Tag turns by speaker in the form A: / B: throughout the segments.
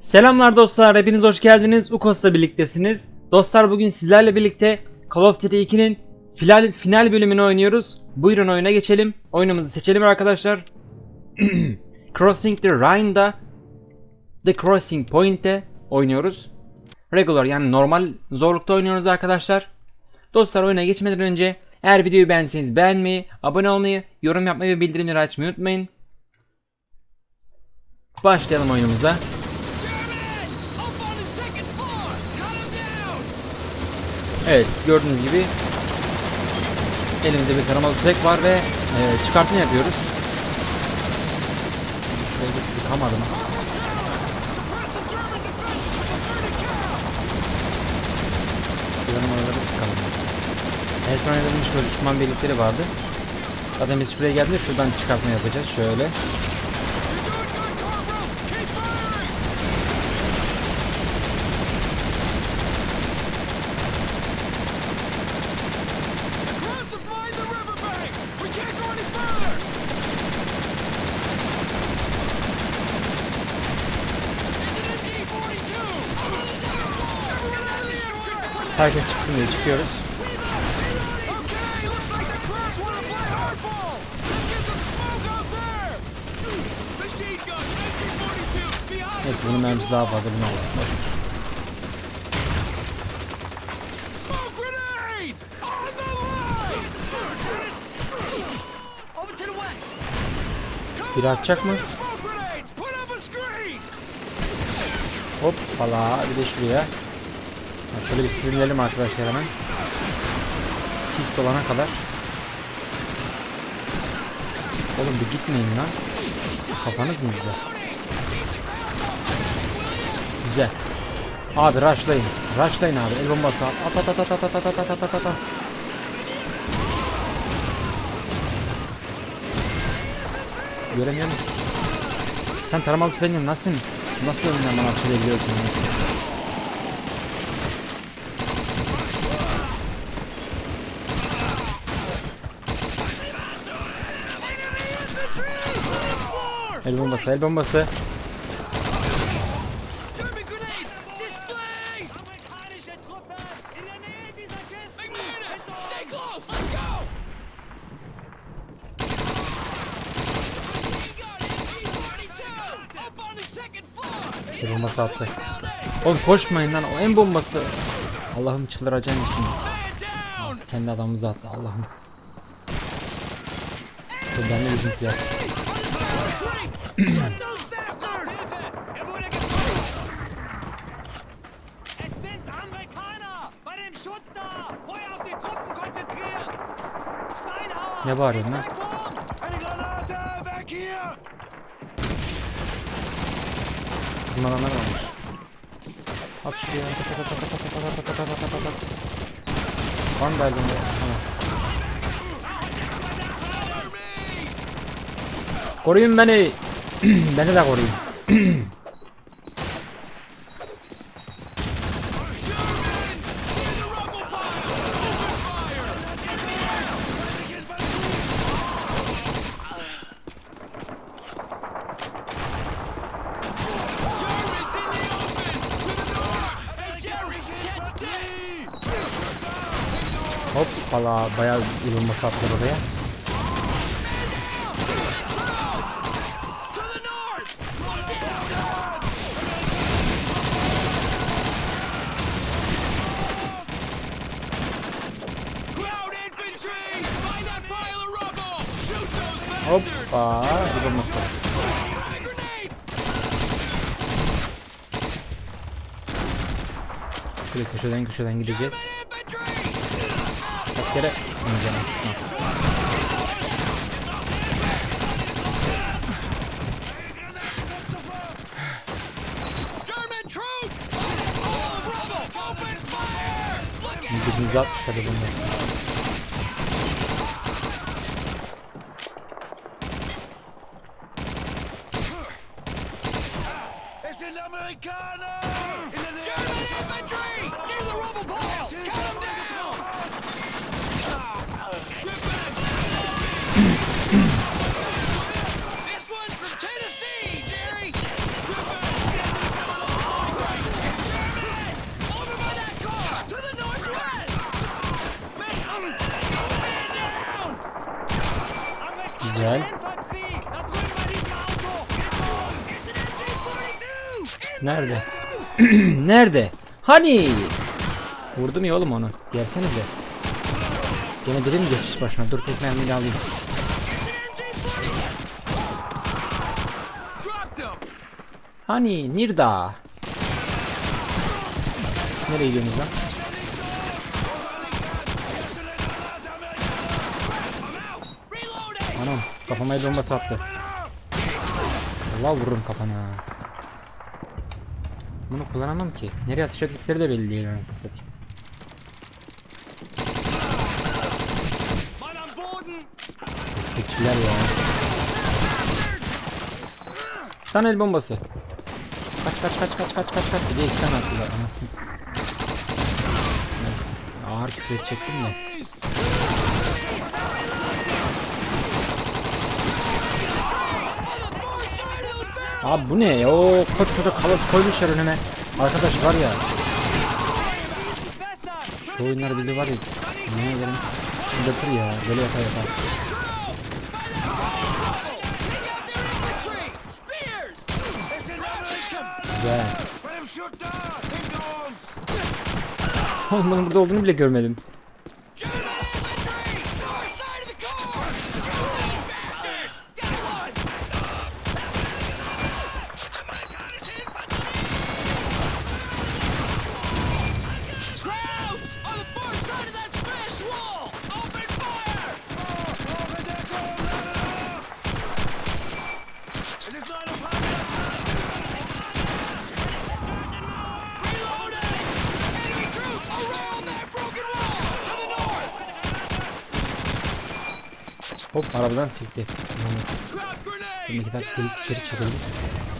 A: Selamlar dostlar, hepiniz hoş geldiniz. Ukos'la birliktesiniz. Dostlar bugün sizlerle birlikte Call of Duty 2'nin final, final bölümünü oynuyoruz. Buyurun oyuna geçelim. Oyunumuzu seçelim arkadaşlar. Crossing the Rhine'da The Crossing Point'te oynuyoruz. Regular yani normal zorlukta oynuyoruz arkadaşlar. Dostlar oyuna geçmeden önce eğer videoyu beğendiyseniz beğenmeyi, abone olmayı, yorum yapmayı ve bildirimleri açmayı unutmayın. Başlayalım oyunumuza. Evet gördüğünüz gibi elimizde bir taramalı tüfek var ve e, çıkartma yapıyoruz. Şurayı sıkamadım. Şuranın oraları sıkalım. En son şöyle düşman birlikleri vardı. Zaten biz şuraya geldiğinde şuradan çıkartma yapacağız. Şöyle. herkes çıksın diye çıkıyoruz. Neyse bunun mermisi daha fazla buna olur. Boş. Biri atacak mı? Hoppala bir de şuraya. Şöyle bir sürünelim arkadaşlar hemen. Sis dolana kadar. Oğlum bir gitmeyin lan. Kafanız mı güzel? Güzel. Abi rushlayın. Rushlayın abi. El bombası at. At at at at at at at at at at at. Göremiyorum. Sen taramalı tüfeğinle nasıl nasıl önünden bana açılabiliyorsun? Nasıl?
B: On the second floor!
A: El bombası attı. Oğlum koşmayın lan o en bombası. Allah'ım çıldıracağım şimdi. Kendi adamımızı attı Allah'ım. Buradan da bizimkiler. Ne bağırıyorsun lan? Bizim adamlar varmış. At şuraya. Vandal bombası. Tamam. Koruyun beni. beni de koruyun. Hoppala bayağı yılınması atladı oraya. Hoppa
B: durulması.
A: Şöyle köşeden köşeden gideceğiz. Bak yere canım sıkma. Gücümüzü atmış hadi
B: bundan
A: sonra. Nerede? Nerede? Hani? Vurdum ya oğlum onu. Gelsenize. Gene biri mi geçmiş başına? Dur tek mermiyle alayım. Hani? Nirda? Nereye gidiyorsunuz lan? Anam kafama el bombası attı. Allah vururum kafana. Bunu kullanamam ki. Nereye ettikleri de belli değil anasını satayım. Sikçiler ya. Sana bombası. Kaç kaç kaç kaç kaç kaç kaç. Bir de iki tane attılar anasını. Neyse. Ağır küfür edecektim de. Abi bu ne? O koç koca kalas koymuşlar önüme. Arkadaş var ya. Şu oyunlar bizi var ya. Ne ederim. Çıldırtır ya. Böyle yapa yapa. Güzel. Bunun burada olduğunu bile görmedim. Hop arabadan sekti. Yalnız
B: out
A: geri, geri
B: here!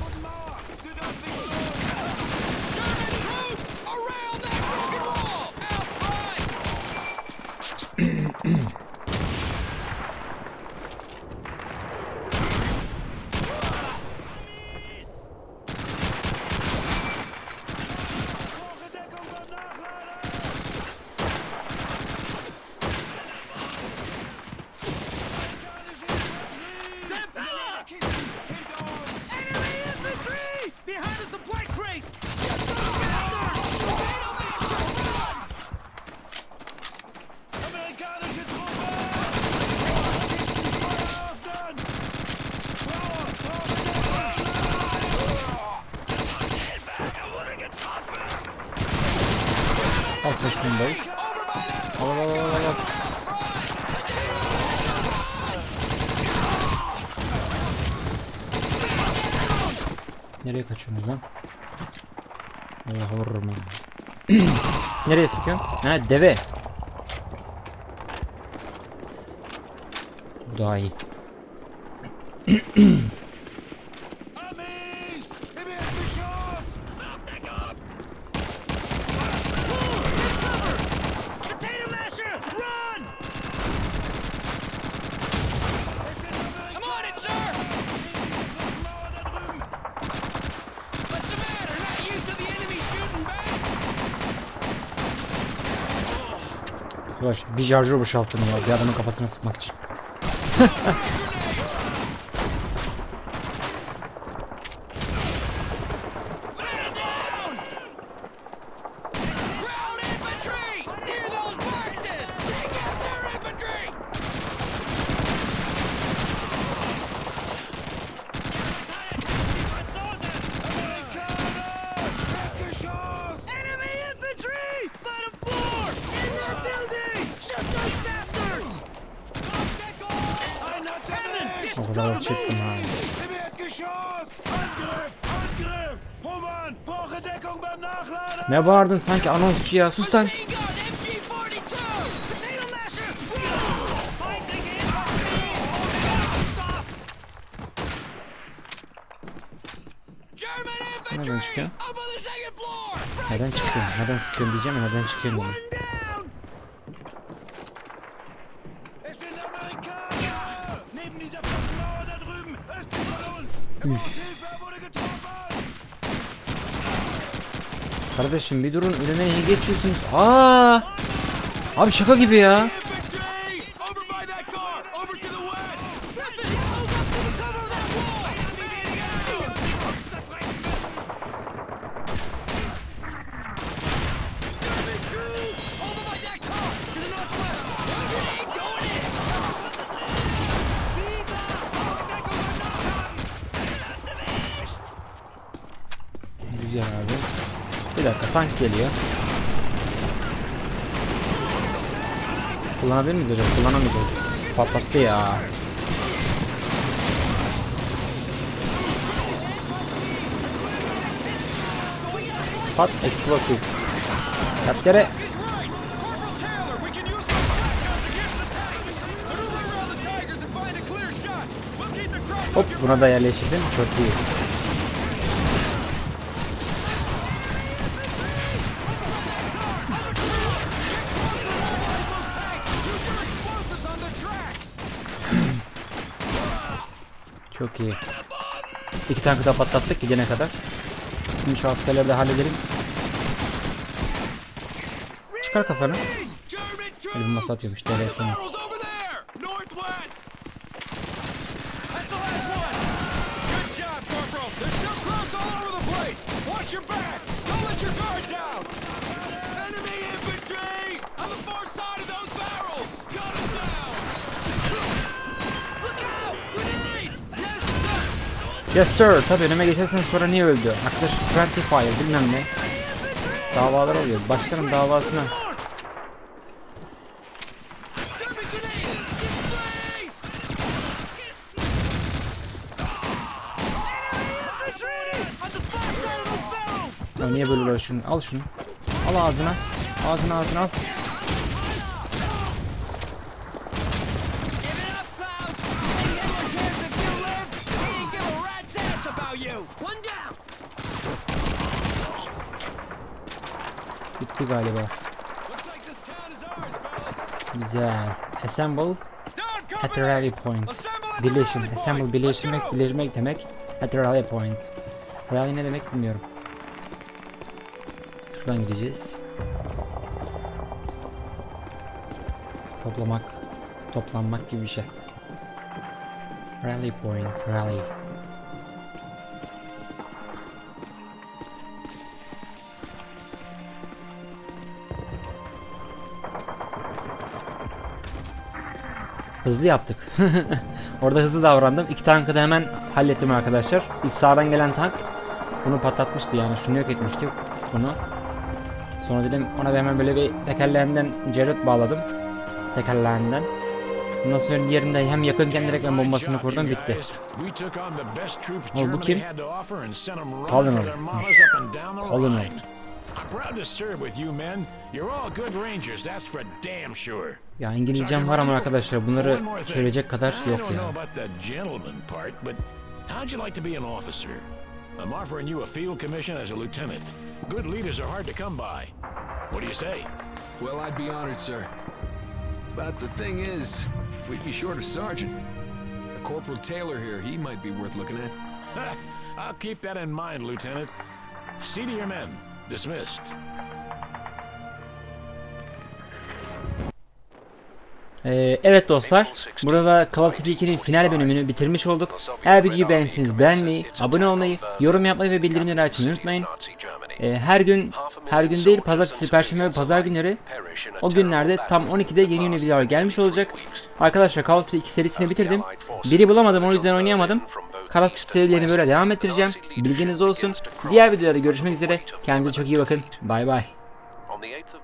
A: Sen şunu dayı. Al al al al al. Nereye kaçıyorsunuz lan? Ya. Nereye sıkıyor? Ha deve. Bu daha iyi. Ulaş bir şarjör boşalttım ya bir adamın kafasına sıkmak için. O kadar çıktım ha. Ne bağırdın sanki anonsçu ya sus lan.
B: Machine gun MG-42! Potato masher! Run! Fighting infantry! Stop! German
A: Nereden çıkıyor? Neden çıkıyorum? Neden sıkıyorum diyeceğim ya neden çıkıyorum dedim.
B: One down!
C: Es sind Fucking Mauer da drüben! Östlich von uns! Er braucht Hilfe, er wurde getroffen!
A: Kardeşim bir durun önüme niye geçiyorsunuz? Aa! Abi şaka gibi ya. Tank geliyor. Kullanabilir miyiz acaba? Kullanamayacağız. Patlattı ya. Pat explosive. Yap yere.
B: He's right! Corporal Taylor, we can
A: İyi. İki tankı da patlattık gidene kadar. Şimdi şu askerleri de halledelim. Çıkar kafanı.
B: German troops!
A: Elim masa atıyormuş DLS'ini.
B: Yes, sir!
A: Tabii önüme geçersen sonra niye öldü? Arkadaş fire bilmem ne. Davalar oluyor. Başlarım davasına. Ya niye böyle uğraşıyorsun? Al şunu. Al ağzına. Ağzına ağzına al.
B: One down!
A: Bitti galiba. Güzel. Assemble at the rally point. Birleşim. Assemble
B: go!
A: birleşmek demek. At the rally point. Rally ne demek bilmiyorum. Şuradan gideceğiz. Toplamak, toplanmak gibi bir şey. Rally point, rally. Hızlı yaptık. Orada hızlı davrandım. İki tankı da hemen hallettim arkadaşlar. İlk sağdan gelen tank bunu patlatmıştı yani şunu yok etmişti bunu. Sonra dedim ona bir hemen böyle bir tekerlerinden cerut bağladım. Tekerlerinden. Ondan sonra diğerinde hem yakınken direkt ben bombasını kurdum bitti.
C: Oğlum
A: bu kim?
C: Kalın oğlum.
A: Kalın ol.
C: I'm proud to serve with you men. You're all good rangers, that's for damn sure.
A: Ya İngilizcem var ama arkadaşlar bunları
C: One more thing.
A: söyleyecek kadar
C: I
A: yok
C: don't
A: ya.
C: know about the gentleman part, but how'd you like to be an officer? I'm offering you a field commission as a lieutenant. Good leaders are hard to come by. What do you say?
D: Well, I'd be honored, sir. But the thing is, we'd be short a sergeant. Corporal Taylor here, he might be worth looking at.
C: I'll keep that in mind, Lieutenant. See to your men. Dismissed.
A: Ee, evet dostlar, burada Call of Duty 2'nin final bölümünü bitirmiş olduk. Eğer videoyu beğendiyseniz beğenmeyi, abone olmayı, yorum yapmayı ve bildirimleri açmayı unutmayın. Ee, her gün, her gün değil, pazartesi, perşembe ve pazar günleri o günlerde tam 12'de yeni yeni videolar gelmiş olacak. Arkadaşlar Call of Duty 2 serisini bitirdim. Biri bulamadım o yüzden oynayamadım. Duty serilerini böyle devam ettireceğim. Bilginiz olsun. Diğer videolarda görüşmek üzere. Kendinize çok iyi bakın. Bay bay.
E: On the 8th